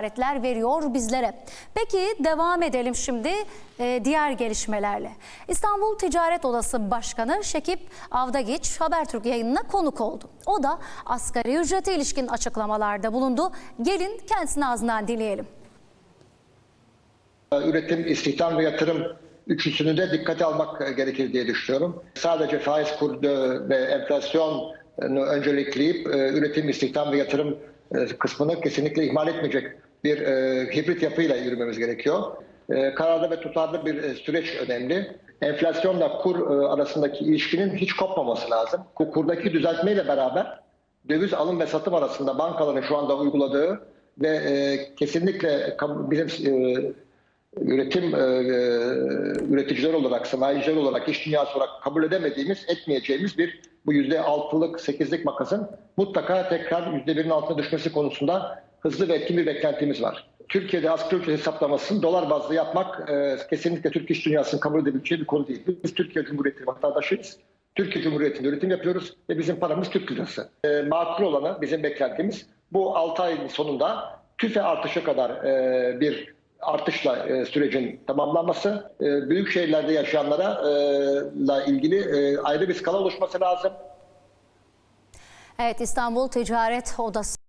işaretler veriyor bizlere. Peki devam edelim şimdi e, diğer gelişmelerle. İstanbul Ticaret Odası Başkanı Şekip Avdagiç Habertürk yayınına konuk oldu. O da asgari ücrete ilişkin açıklamalarda bulundu. Gelin kendisinin ağzından dinleyelim. Üretim, istihdam ve yatırım üçlüsünü de dikkate almak gerekir diye düşünüyorum. Sadece faiz kuru ve enflasyonu öncelikleyip e, üretim, istihdam ve yatırım e, kısmını kesinlikle ihmal etmeyecek bir e, hibrit yapıyla yürümemiz gerekiyor. E, kararlı ve tutarlı bir e, süreç önemli. Enflasyonla kur e, arasındaki ilişkinin hiç kopmaması lazım. Ku- Kurdaki düzeltmeyle beraber döviz alım ve satım arasında bankaların şu anda uyguladığı ve e, kesinlikle bizim e, üretim e, e, üreticiler olarak, sanayiciler olarak, iş dünyası olarak kabul edemediğimiz, etmeyeceğimiz bir bu yüzde altılık, sekizlik makasın mutlaka tekrar yüzde birin altına düşmesi konusunda hızlı ve etkin bir beklentimiz var. Türkiye'de asgari ücret hesaplamasını dolar bazlı yapmak e, kesinlikle Türk iş dünyasının kabul edebileceği bir konu değil. Biz Türkiye Cumhuriyeti vatandaşıyız. Türkiye Cumhuriyeti'nde üretim yapıyoruz ve bizim paramız Türk lirası. E, makul olanı bizim beklentimimiş bu 6 ayın sonunda tüfe artışı kadar e, bir artışla e, sürecin tamamlanması, e, büyük şehirlerde yaşayanlara e, la ilgili e, ayrı bir skala oluşması lazım. Evet İstanbul Ticaret Odası